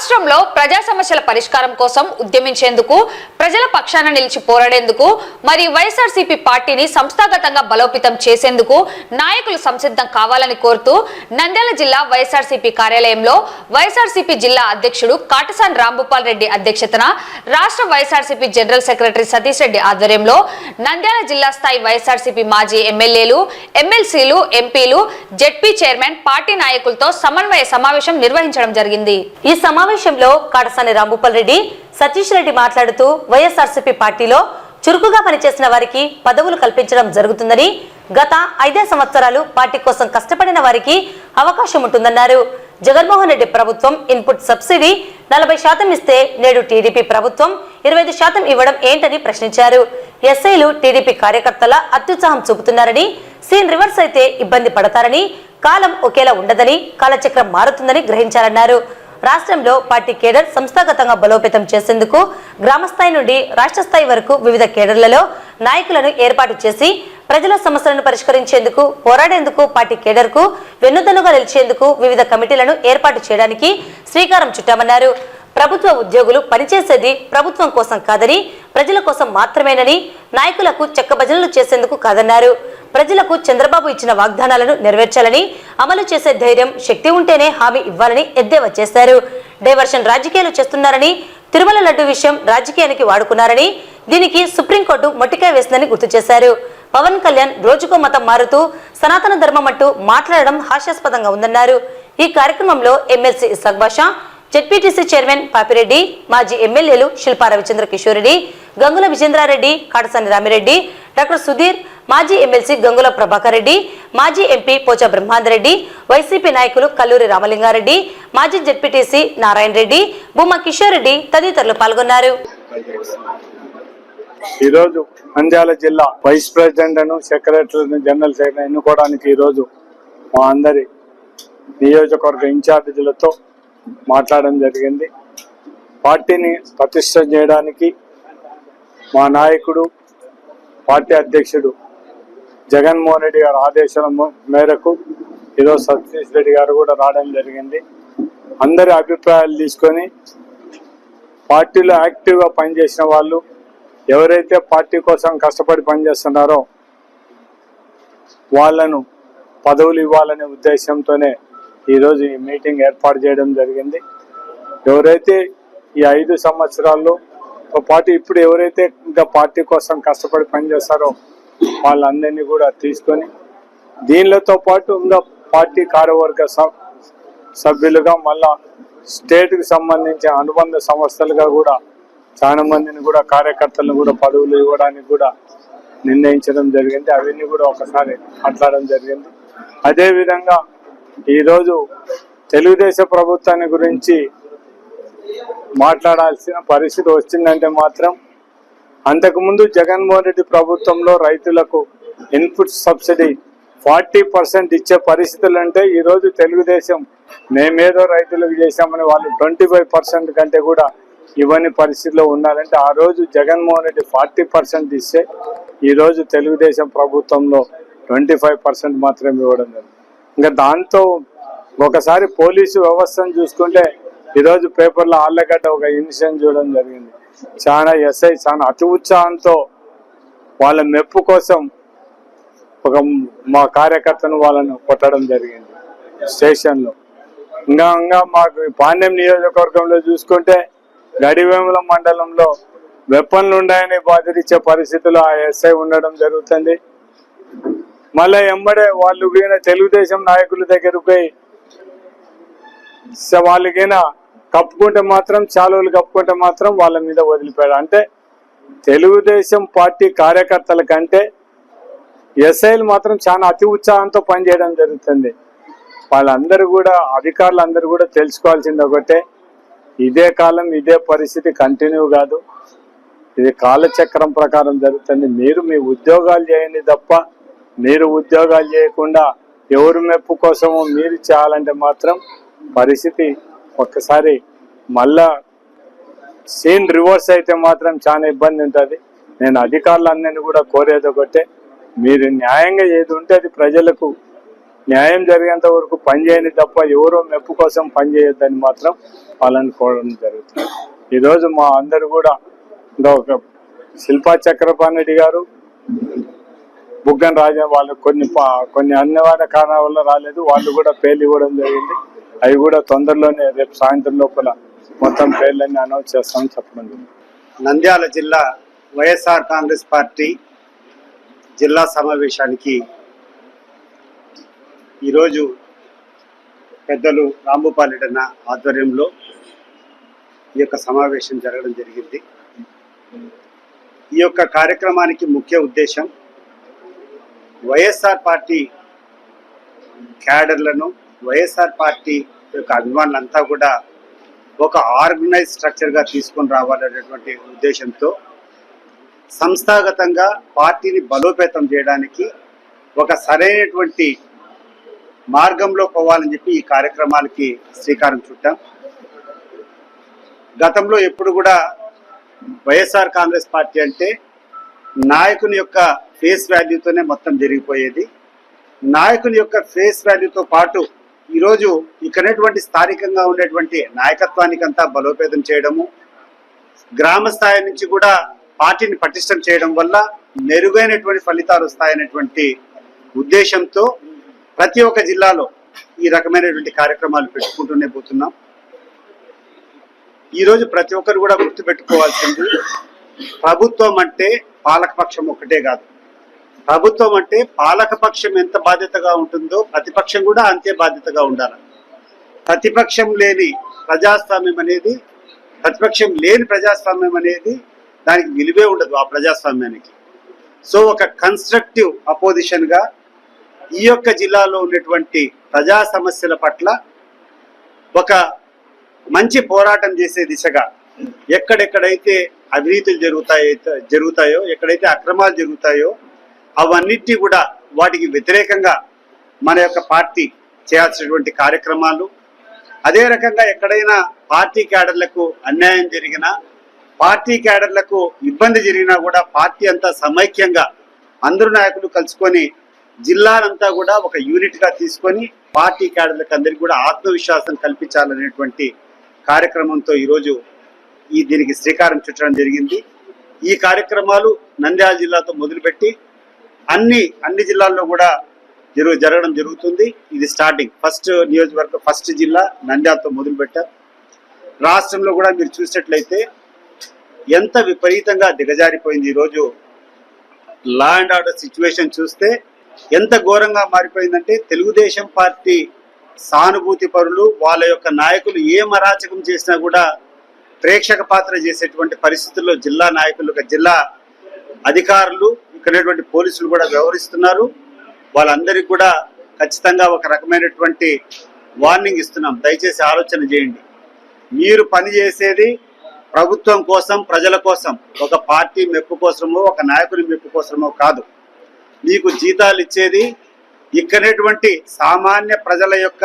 రాష్ట్రంలో ప్రజా సమస్యల పరిష్కారం కోసం ఉద్యమించేందుకు ప్రజల పక్షాన నిలిచి పోరాడేందుకు మరి వైఎస్ఆర్సీపీ పార్టీని సంస్థాగతంగా బలోపేతం చేసేందుకు నాయకులు సంసిద్ధం కావాలని కోరుతూ నంద్యాల జిల్లా వైఎస్ఆర్సీపీ కార్యాలయంలో వైఎస్ఆర్సీపీ జిల్లా అధ్యక్షుడు కాటసాన్ రాంభూపాల్ రెడ్డి అధ్యక్షతన రాష్ట్ర YSRCP general secretary Satish Reddy ఆధ్వర్యంలో నంద్యాల జిల్లా స్థాయి వైఎస్ఆర్సీపీ మాజీ ఎమ్మెల్యేలు ఎమ్మెల్సీలు ఎంపీలు జెడ్పీ చైర్మన్ పార్టీ నాయకులతో సమన్వయ సమావేశం నిర్వహించడం జరిగింది. ఈ సమావేశంలో కాడసాని రాంభూపాల్ రెడ్డి సతీష్ రెడ్డి మాట్లాడుతూ వైఎస్ఆర్సీపీ పార్టీలో చురుకుగా పనిచేసిన వారికి పదవులు కల్పించడం జరుగుతుందని గత ఐదే సంవత్సరాలు పార్టీ కోసం కష్టపడిన వారికి అవకాశం ఉంటుందన్నారు. జగన్మోహన్ రెడ్డి ప్రభుత్వం ఇన్పుట్ సబ్సిడీ నలభై శాతం ఇస్తే నేడు టీడీపీ ప్రభుత్వం ఇరవై ఐదు శాతం ఇవ్వడం ఏంటని ప్రశ్నించారు. ఎస్ఐలు టీడీపీ కార్యకర్తల అత్యుత్సాహం చూపుతున్నారని సీన్ రివర్స్ అయితే ఇబ్బంది పడతారని కాలం ఒకేలా ఉండదని కాలచక్రం మారుతుందని గ్రహించారన్నారు. రాష్ట్రంలో పార్టీ కేడర్ సంస్థాగతంగా బలోపేతం చేసేందుకు గ్రామస్థాయి నుండి రాష్ట్ర స్థాయి వరకు వివిధ కేడర్లలో నాయకులను ఏర్పాటు చేసి ప్రజల సమస్యలను పరిష్కరించేందుకు పోరాడేందుకు పార్టీ కేడర్కు వెన్నుదన్నుగా నిలిచేందుకు వివిధ కమిటీలను ఏర్పాటు చేయడానికి శ్రీకారం చుట్టామన్నారు. ప్రభుత్వ ఉద్యోగులు పనిచేసేది ప్రభుత్వం కోసం కాదని ప్రజల కోసం మాత్రమేనని నాయకులకు చెక్కభజనలు చేసేందుకు కాదన్నారు. ప్రజలకు చంద్రబాబు ఇచ్చిన వాగ్దానాలను నెరవేర్చాలని అమలు చేసే ధైర్యం శక్తి ఉంటేనే హామీ ఇవ్వాలని ఎద్దేవా చేశారు. డైవర్షన్ రాజకీయాలు చేస్తున్నారని తిరుమల లడ్డు విషయం రాజకీయానికి వాడుకున్నారని దీనికి సుప్రీంకోర్టు మొట్టికాయ వేసిందని గుర్తు చేశారు. పవన్ కళ్యాణ్ రోజుకో మతం మారుతూ సనాతన ధర్మం అంటూ మాట్లాడడం హాస్యాస్పదంగా ఉందన్నారు. ఈ కార్యక్రమంలో MLC Isaq Basha ZPTC chairman Papi Reddy మాజీ ఎమ్మెల్యేలు శిల్పా రవిచంద్ర కిషోరెడ్డి గంగుల విజేంద్రారెడ్డి కాటసాని రామిరెడ్డి డాక్టర్ సుధీర్ మాజీ ఎమ్మెల్సీ గంగుల ప్రభాకర్ రెడ్డి మాజీ ఎంపీ పోచ బ్రహ్మాందరెడ్డి వైసీపీ నాయకులు కల్లూరి రామలింగారెడ్డి మాజీ జెడ్పీటీసీ నారాయణ రెడ్డి భూమా కిషోర్ రెడ్డి తదితరులు పాల్గొన్నారు. ఈరోజు నంద్యాల జిల్లా వైస్ ప్రెసిడెంట్ను సెక్రటరీ జనరల్ సెక్రటరీ ఎన్నుకోవడానికి ఈరోజు మా అందరి నియోజకవర్గ ఇన్ఛార్జీలతో మాట్లాడడం జరిగింది. పార్టీని ప్రతిష్ట చేయడానికి మా నాయకుడు పార్టీ అధ్యక్షుడు జగన్మోహన్ రెడ్డి గారి ఆదేశాల మేరకు ఈరోజు సతీష్ రెడ్డి గారు కూడా రావడం జరిగింది. అందరి అభిప్రాయాలు తీసుకొని పార్టీలో యాక్టివ్గా పనిచేసిన వాళ్ళు ఎవరైతే పార్టీ కోసం కష్టపడి పనిచేస్తున్నారో వాళ్ళను పదవులు ఇవ్వాలనే ఉద్దేశంతోనే ఈరోజు ఈ మీటింగ్ ఏర్పాటు చేయడం జరిగింది. ఎవరైతే ఈ ఐదు సంవత్సరాల్లో ఒక పార్టీ ఇప్పుడు ఎవరైతే ఇంకా పార్టీ కోసం కష్టపడి పనిచేస్తారో వాళ్ళందరినీ కూడా తీసుకొని దీనిలతో పాటు ఇంకా పార్టీ కార్యవర్గ సభ్యులుగా మళ్ళా స్టేట్కి సంబంధించిన అనుబంధ సంస్థలుగా కూడా చాలా మందిని కూడా కార్యకర్తలను కూడా పదవులు ఇవ్వడానికి కూడా నిర్ణయించడం జరిగింది. అవన్నీ కూడా ఒకసారి మాట్లాడడం జరిగింది. అదేవిధంగా ఈరోజు తెలుగుదేశం ప్రభుత్వాన్ని గురించి మాట్లాడాల్సిన పరిస్థితి వచ్చిందంటే మాత్రం అంతకుముందు జగన్మోహన్ రెడ్డి ప్రభుత్వంలో రైతులకు ఇన్పుట్ సబ్సిడీ ఫార్టీ పర్సెంట్ ఇచ్చే పరిస్థితులు అంటే ఈరోజు తెలుగుదేశం మేమేదో రైతులకు చేశామని వాళ్ళు ట్వంటీ ఫైవ్ పర్సెంట్ కంటే కూడా ఇవ్వని పరిస్థితిలో ఉన్నారంటే ఆ రోజు జగన్మోహన్ రెడ్డి ఫార్టీ పర్సెంట్ ఇస్తే ఈరోజు తెలుగుదేశం ప్రభుత్వంలో ట్వంటీ ఫైవ్ పర్సెంట్ మాత్రమే ఇవ్వడం జరిగింది. ఇంకా దాంతో ఒకసారి పోలీసు వ్యవస్థను చూసుకుంటే ఈరోజు పేపర్లో ఆళ్ళగడ్డ ఒక ఇన్సిడెంట్ చూడడం జరిగింది. చాలా ఎస్ఐ చాలా అతి ఉత్సాహంతో వాళ్ళ మెప్పు కోసం ఒక మా కార్యకర్తను వాళ్ళను కొట్టడం జరిగింది స్టేషన్లో. ఇంకా ఇంకా మాకు పాండ్యం నియోజకవర్గంలో చూసుకుంటే గడివేముల మండలంలో వెపన్లు ఉన్నాయని బాధించే పరిస్థితిలో ఆ ఎస్ఐ ఉండడం జరుగుతుంది. మళ్ళీ ఎమ్మడే వాళ్ళు పోయిన తెలుగుదేశం నాయకుల దగ్గరకు పోయి వాళ్ళకైనా కప్పుకుంటే మాత్రం చాలువలు కప్పుకుంటే మాత్రం వాళ్ళ మీద వదిలిపోయాడు అంటే తెలుగుదేశం పార్టీ కార్యకర్తల కంటే ఎస్ఐలు మాత్రం చాలా అతి ఉత్సాహంతో పనిచేయడం జరుగుతుంది. వాళ్ళందరూ కూడా అధికారులు అందరూ కూడా తెలుసుకోవాల్సింది ఒకటే. ఇదే కాలం ఇదే పరిస్థితి కంటిన్యూ కాదు. ఇది కాలచక్రం ప్రకారం జరుగుతుంది. మీరు మీ ఉద్యోగాలు చేయండి తప్ప మీరు ఉద్యోగాలు చేయకుండా ఎవరు మెప్పు కోసమో మీరు చేయాలంటే మాత్రం పరిస్థితి ఒక్కసారి మళ్ళా సీన్ రివర్స్ అయితే మాత్రం చాలా ఇబ్బంది ఉంటుంది. నేను అధికారులందరినీ కూడా కోరేది ఒకటే మీరు న్యాయంగా ఏది ఉంటే అది ప్రజలకు న్యాయం జరిగేంత వరకు పనిచేయని తప్ప ఎవరో మెప్పు కోసం పనిచేయొద్దని మాత్రం వాళ్ళని కోరడం జరుగుతుంది. ఈరోజు మా అందరు కూడా ఇంకా ఒక శిల్పా చక్రపాణి గారు బుగ్గన రాజా వాళ్ళు కొన్ని పా- కొన్ని అనివార్య కారణాల వల్ల రాలేదు. వాళ్ళు కూడా పేర్లు ఇవ్వడం జరిగింది. అవి కూడా తొందరలోనే రేపు సాయంత్రం లోపల మొత్తం పేర్లన్నీ అనౌన్స్ చేస్తామని చెప్పడం నంద్యాల జిల్లా వైఎస్ఆర్ కాంగ్రెస్ పార్టీ జిల్లా సమావేశానికి ఈరోజు పెద్దలు రాంబుపాలెడన్న ఆధ్వర్యంలో ఈ యొక్క సమావేశం జరగడం జరిగింది. ఈ యొక్క కార్యక్రమానికి ముఖ్య ఉద్దేశం వైఎస్ఆర్ పార్టీ క్యాడర్లను వైఎస్ఆర్ పార్టీ యొక్క అభిమానులంతా కూడా ఒక ఆర్గనైజ్ స్ట్రక్చర్గా తీసుకొని రావాలనేటువంటి ఉద్దేశంతో సంస్థాగతంగా పార్టీని బలోపేతం చేయడానికి ఒక సరైనటువంటి మార్గంలో పోవాలని చెప్పి ఈ కార్యక్రమాలకి శ్రీకారం చుట్టాం. గతంలో ఎప్పుడు కూడా వైఎస్ఆర్ కాంగ్రెస్ పార్టీ అంటే నాయకుని యొక్క ఫేస్ వాల్యూతోనే మొత్తం జరిగిపోయేది. నాయకుని యొక్క ఫేస్ వాల్యూతో పాటు ఈరోజు ఇక్కడటువంటి స్థానికంగా ఉండేటువంటి నాయకత్వానికి అంతా బలోపేతం చేయడము గ్రామ స్థాయి నుంచి కూడా పార్టీని పటిష్టం చేయడం వల్ల మెరుగైనటువంటి ఫలితాలు వస్తాయనేటువంటి ఉద్దేశంతో ప్రతి ఒక్క జిల్లాలో ఈ రకమైనటువంటి కార్యక్రమాలు పెట్టుకుంటూనే పోతున్నాం. ఈరోజు ప్రతి ఒక్కరు కూడా గుర్తుపెట్టుకోవాల్సింది ప్రభుత్వం అంటే పాలకపక్షం ఒకటే కాదు. ప్రభుత్వం అంటే పాలకపక్షం ఎంత బాధ్యతగా ఉంటుందో ప్రతిపక్షం కూడా అంతే బాధ్యతగా ఉండాలి. ప్రతిపక్షం లేని ప్రజాస్వామ్యం అనేది ప్రతిపక్షం లేని ప్రజాస్వామ్యం అనేది దానికి విలువే ఉండదు ఆ ప్రజాస్వామ్యానికి. సో ఒక కన్స్ట్రక్టివ్ అపోజిషన్గా ఈ యొక్క జిల్లాలో ఉన్నటువంటి ప్రజా సమస్యల పట్ల ఒక మంచి పోరాటం చేసే దిశగా ఎక్కడెక్కడైతే అవినీతులు జరుగుతాయో జరుగుతాయో ఎక్కడైతే అక్రమాలు జరుగుతాయో అవన్నిటి కూడా వాటికి వ్యతిరేకంగా మన యొక్క పార్టీ చేయాల్సినటువంటి కార్యక్రమాలు. అదే రకంగా ఎక్కడైనా పార్టీ క్యాడర్లకు అన్యాయం జరిగినా పార్టీ క్యాడర్లకు ఇబ్బంది జరిగినా కూడా పార్టీ అంతా సమైక్యంగా అందరు నాయకులు కలుసుకొని జిల్లానంతా కూడా ఒక యూనిట్గా తీసుకొని పార్టీ క్యాడర్లకు అందరికీ కూడా ఆత్మవిశ్వాసం కల్పించాలనేటువంటి కార్యక్రమంతో ఈరోజు ఈ దీనికి శ్రీకారం చుట్టడం జరిగింది. ఈ కార్యక్రమాలు నంద్యాల జిల్లాతో మొదలుపెట్టి అన్ని అన్ని జిల్లాల్లో కూడా జరుగు జరగడం జరుగుతుంది. ఇది స్టార్టింగ్. ఫస్ట్ నియోజకవర్గం ఫస్ట్ జిల్లా నంద్యాలతో మొదలుపెట్టారు రాష్ట్రంలో కూడా మీరు చూసినట్లయితే ఎంత విపరీతంగా దిగజారిపోయింది ఈరోజు లా అండ్ ఆర్డర్ సిచ్యువేషన్ చూస్తే ఎంత ఘోరంగా మారిపోయిందంటే తెలుగుదేశం పార్టీ సానుభూతి పరులు వాళ్ళ యొక్క నాయకులు ఏ మరాచకం చేసినా కూడా ప్రేక్షక పాత్ర చేసేటువంటి పరిస్థితుల్లో జిల్లా నాయకులు జిల్లా అధికారులు ఇక్కడ పోలీసులు కూడా వ్యవహరిస్తున్నారు. వాళ్ళందరికీ కూడా ఖచ్చితంగా ఒక రకమైనటువంటి వార్నింగ్ ఇస్తున్నాం. దయచేసి ఆలోచన చేయండి. మీరు పని చేసేది ప్రభుత్వం కోసం ప్రజల కోసం ఒక పార్టీ మెప్పు కోసమో ఒక నాయకుని మెప్పు కోసమో కాదు. మీకు జీతాలు ఇచ్చేది ఇక్కడటువంటి సామాన్య ప్రజల యొక్క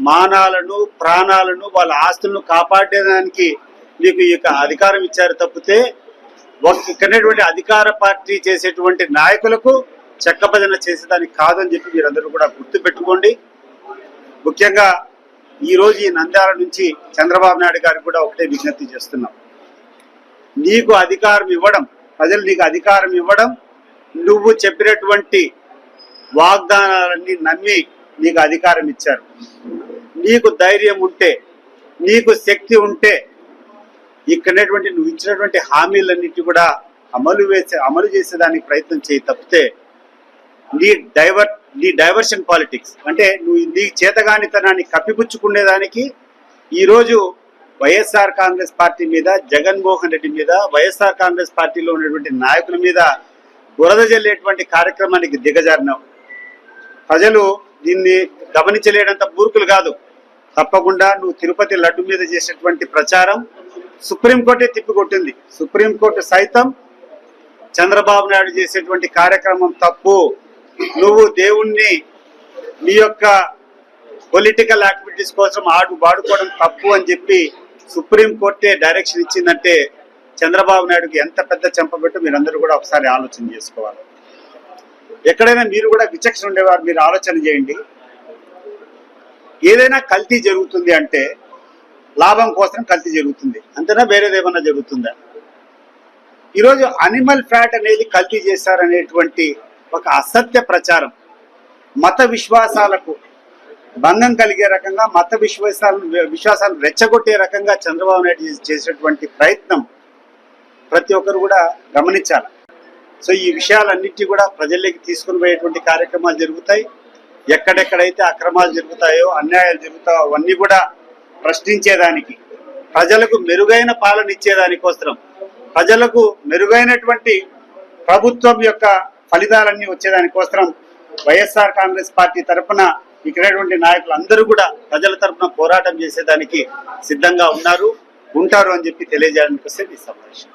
మానాలను ప్రాణాలను వాళ్ళ ఆస్తులను కాపాడేదానికి మీకు ఈ యొక్క అధికారం ఇచ్చారు తప్పితే ఇక్కడటువంటి అధికార పార్టీ చేసేటువంటి నాయకులకు చెక్కభజన చేసేదానికి కాదని చెప్పి మీరందరూ కూడా గుర్తు పెట్టుకోండి ముఖ్యంగా ఈరోజు ఈ నంద్యాల నుంచి చంద్రబాబు నాయుడు గారికి కూడా ఒకటే విజ్ఞప్తి చేస్తున్నాం. నీకు అధికారం ఇవ్వడం ప్రజలు నీకు అధికారం ఇవ్వడం నువ్వు చెప్పినటువంటి వాగ్దానాలన్నీ నమ్మి నీకు అధికారం ఇచ్చారు. నీకు ధైర్యం ఉంటే నీకు శక్తి ఉంటే ఇక్కడటువంటి నువ్వు ఇచ్చినటువంటి హామీలన్నిటి కూడా అమలు వేసే అమలు చేసేదానికి ప్రయత్నం చేయి తప్పితే నీ డైవర్ నీ డైవర్షన్ పాలిటిక్స్ అంటే నువ్వు నీ చేతగానితనాన్ని కప్పిపుచ్చుకునేదానికి ఈరోజు వైఎస్ఆర్ కాంగ్రెస్ పార్టీ మీద జగన్మోహన్ రెడ్డి మీద వైఎస్ఆర్ కాంగ్రెస్ పార్టీలో ఉన్నటువంటి నాయకుల మీద బురద జల్లేటువంటి కార్యక్రమానికి దిగజారినావు. ప్రజలు దీన్ని గమనించలేనంత మూర్ఖులు కాదు. తప్పకుండా నువ్వు తిరుపతి లడ్డు మీద చేసినటువంటి ప్రచారం సుప్రీంకోర్టే తిప్పికొట్టింది. సుప్రీంకోర్టు సైతం చంద్రబాబు నాయుడు చేసేటువంటి కార్యక్రమం తప్పు. నువ్వు దేవుణ్ణి నీ యొక్క పొలిటికల్ యాక్టివిటీస్ కోసం ఆడు వాడుకోవడం తప్పు అని చెప్పి సుప్రీం కోర్టే డైరెక్షన్ ఇచ్చిందంటే చంద్రబాబు నాయుడుకి ఎంత పెద్ద చెంపబెట్టు మీరందరూ కూడా ఒకసారి ఆలోచన చేసుకోవాలి. ఎక్కడైనా మీరు కూడా విచక్షణ ఉండేవారు మీరు ఆలోచన చేయండి. ఏదైనా కల్తీ జరుగుతుంది అంటే లాభం కోసం కల్తీ జరుగుతుంది. అంతేనా? వేరేదేమన్నా జరుగుతుందా? ఈరోజు అనిమల్ ఫ్యాట్ అనేది కల్తీ చేశారనేటువంటి ఒక అసత్య ప్రచారం. మత విశ్వాసాలకు భంగం కలిగే రకంగా మత విశ్వాసాలను విశ్వాసాలను రెచ్చగొట్టే రకంగా చంద్రబాబు నాయుడు చేసేటువంటి ప్రయత్నం ప్రతి ఒక్కరు కూడా గమనించాలి. సో ఈ విషయాలన్నిటి కూడా ప్రజల్లోకి తీసుకుని పోయేటువంటి కార్యక్రమాలు జరుగుతాయి. ఎక్కడెక్కడైతే అక్రమాలు జరుగుతాయో అన్యాయాలు జరుగుతాయో అవన్నీ కూడా ప్రశ్నించేదానికి ప్రజలకు మెరుగైన పాలన ఇచ్చేదానికోసం ప్రజలకు మెరుగైనటువంటి ప్రభుత్వం యొక్క ఫలితాలన్నీ వచ్చేదానికోసం వైఎస్ఆర్ కాంగ్రెస్ పార్టీ తరఫున ఇక్కడటువంటి నాయకులు అందరూ కూడా ప్రజల తరఫున పోరాటం చేసేదానికి సిద్ధంగా ఉన్నారు ఉంటారు అని చెప్పి తెలియజేయడానికి వస్తే ఈ సమావేశం.